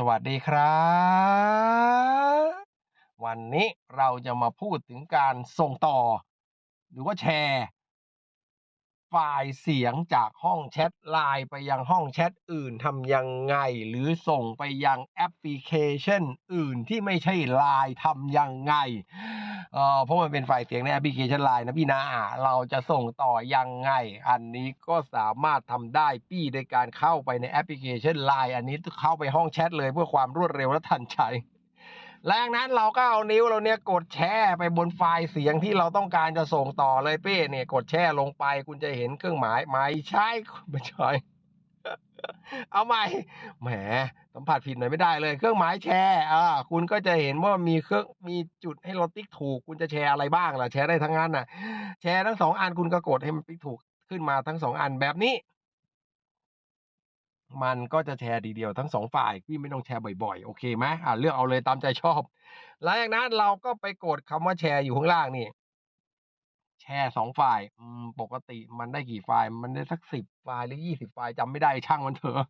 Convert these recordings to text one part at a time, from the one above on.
สวัสดีครับ วันนี้เราจะมาพูดถึงการส่งต่อ หรือว่าแชร์ ไฟล์เสียงจากห้องแชทไลน์ไปยังห้องแชทอื่นทำยังไง หรือส่งไปยังแอปพลิเคชันอื่นที่ไม่ใช่ไลน์ทำยังไง เออเพราะมันเป็นไฟล์เสียงในแอปพลิเคชันไลน์นะพี่นะเราจะส่งต่อยังไง อันนี้ก็สามารถทำได้พี่โดยการเข้าไปในแอปพลิเคชันไลน์อันนี้เข้าไปห้องแชทเลยเพื่อความรวดเร็วและทันใจแรงนั้นเราก็เอานิ้วเราเนี่ยกดแช่ไปบนไฟล์เสียงที่เราต้องการจะส่งต่อเลยเป้เนี่ยกดแช่ลงไปคุณจะเห็นเครื่องหมายไม่ใช่ไม่ใช่ เอาใหม่ แหมสัมผัสผิดหน่อยไม่ได้เลย เครื่องหมายแชร์ อ่า คุณก็จะเห็นว่ามีเครื่องมีจุดให้เราติ๊กถูก คุณจะแชร์อะไรบ้างล่ะ แชร์ได้ทั้งนั้นน่ะ แชร์ทั้งสองอันคุณก็กดให้มันติ๊กถูกขึ้นมาทั้งสองอันแบบนี้ มันก็จะแชร์ทีเดียวทั้งสองฝ่ายพี่ไม่ต้องแชร์บ่อยๆ โอเคไหมอ่าเลือกเอาเลยตามใจชอบ หลังจากนั้นเราก็ไปกดคำว่าแชร์อยู่ข้างล่างนี่ แชร์สองไฟล์ปกติมันได้กี่ไฟล์ มันได้สักสิบไฟล์หรือยี่สิบไฟล์จำไม่ได้ช่างมันเถอะ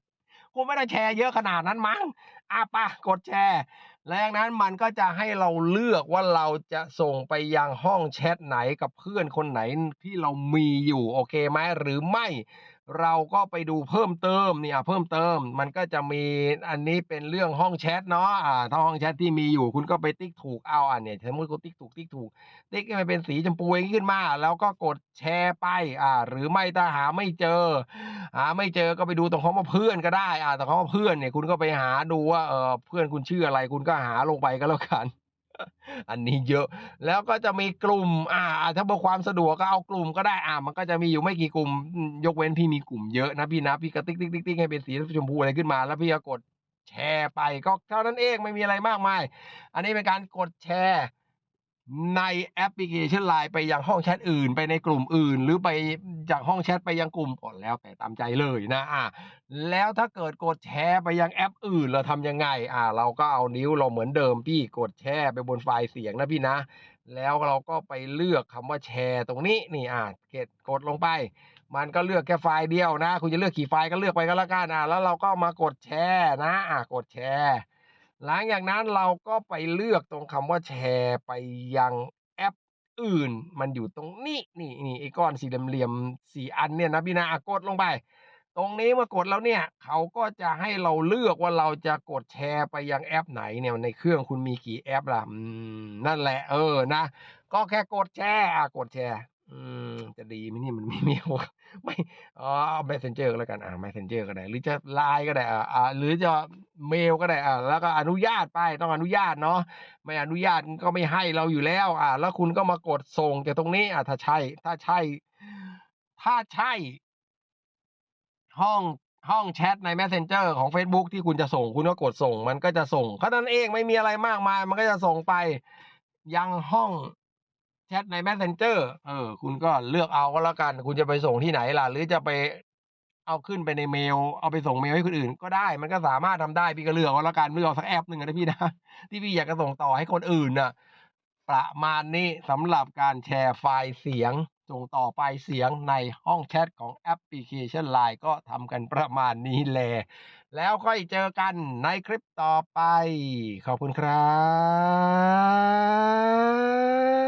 กูไม่ได้แชร์เยอะขนาดนั้นมั้งอะปะกดแชร์ แล้วจากนั้นมันก็จะให้เราเลือกว่าเราจะส่งไปยังห้องแชทไหนกับเพื่อนคนไหนที่เรามีอยู่โอเคไหมหรือไม่ เราก็ไปดูเพิ่มเติมเนี่ยเพิ่มเติมมันก็จะมีอันนี้เป็นเรื่องห้องแชทเนาะอ่าถ้าห้องแชทที่มีอยู่คุณก็ไปติ๊กถูกเอาอะเนี่ยสมมติคุณติ๊กถูกติ๊กถูก ติ๊กให้มันเป็นสีชมพูอย่างนี้ขึ้นมา แล้วก็กดแชร์ไปอ่าหรือไม่ถ้าหาไม่เจอหาไม่เจอก็ไปดูตรงคำว่าเพื่อนก็ได้อ่าตรงคำว่าเพื่อนเนี่ยคุณก็ไปหาดูว่าเออเพื่อนคุณชื่ออะไรคุณก็หาลงไปก็แล้วกัน อันนี้เยอะ แล้วก็จะมีกลุ่ม อ่า ถ้าเพื่อความสะดวกก็เอากลุ่มก็ได้ อ่า มันก็จะมีอยู่ไม่กี่กลุ่ม ยกเว้นพี่มีกลุ่มเยอะนะพี่นะ พี่ก็ติ๊กติ๊กติ๊กติ๊กให้เป็นสีชมพูอะไรขึ้นมา แล้วพี่ก็กดแชร์ไป ก็เท่านั้นเองไม่มีอะไรมากมาย อันนี้เป็นการกดแชร์ ในแอปพลิเคชันไลน์ไปยังห้องแชทอื่น ไปในกลุ่มอื่น หรือไปจากห้องแชทไปยังกลุ่มก่อนแล้วแต่ตามใจเลยนะอ่าแล้วถ้าเกิดกดแชร์ไปยังแอปอื่นเราทำยังไงอ่าเราก็เอานิ้วเราเหมือนเดิมพี่กดแชร์ไปบนไฟล์เสียงนะพี่นะ แล้วเราก็ไปเลือกคำว่าแชร์ตรงนี้นี่อ่าเกดกดลงไป มันก็เลือกแค่ไฟล์เดียวนะ คุณจะเลือกกี่ไฟล์ก็เลือกไปก็แล้วกันอ่าแล้วเราก็มากดแชร์นะอ่ากดแชร์ หลังจากนั้นเราก็ไปเลือกตรงคำว่าแชร์ไปยังแอปอื่น มันอยู่ตรงนี้นี่นี่ไอ้ก้อนสี่เหลี่ยมสี่อันเนี่ยนะพี่นะอะกดลงไป ตรงนี้เมื่อกดแล้วเนี่ย เขาก็จะให้เราเลือกว่าเราจะกดแชร์ไปยังแอปไหนเนี่ยในเครื่องคุณมีกี่แอปล่ะนั่นแหละเออนะ ก็แค่กดแชร์อะกดแชร์ อืม จะดีไหมเนี่ยมันไม่มีไม่อ๋อเอา messenger ก็แล้วกันอ่า messenger ก็ได้ หรือจะไลน์ก็ได้อ่าอ่าหรือจะเมลก็ได้อ่าแล้วก็อนุญาตไปต้องอนุญาตเนาะไม่อนุญาตก็ไม่ให้เราอยู่แล้ว อ่า แล้วคุณก็มากดส่งจากตรงนี้ อ่าถ้าใช่ ถ้าใช่ ถ้าใช่ ห้องห้องแชทใน Messenger ของ Facebook ที่คุณจะส่งคุณก็กดส่ง มันก็จะส่งแค่นั้นเองไม่มีอะไรมากมาย มันก็จะส่งไปยังห้อง แชทใน Messenger เออ คุณก็เลือกเอาก็แล้วกัน คุณจะไปส่งที่ไหนล่ะ หรือจะไปเอาขึ้นไปในเมล เอาไปส่งเมลให้คนอื่น ก็ได้ มันก็สามารถทำได้ พี่ก็เลือกเอาแล้วกัน เลือกเอาสักแอปหนึ่งนะพี่นะ ที่พี่อยากจะส่งต่อให้คนอื่นน่ะ ประมาณนี้สำหรับการแชร์ไฟล์เสียง ส่งต่อไฟล์เสียงในห้องแชทของแอปพลิเคชัน LINE ก็ทำกันประมาณนี้แหละ แล้วค่อยเจอกันในคลิปต่อไป ขอบคุณครับ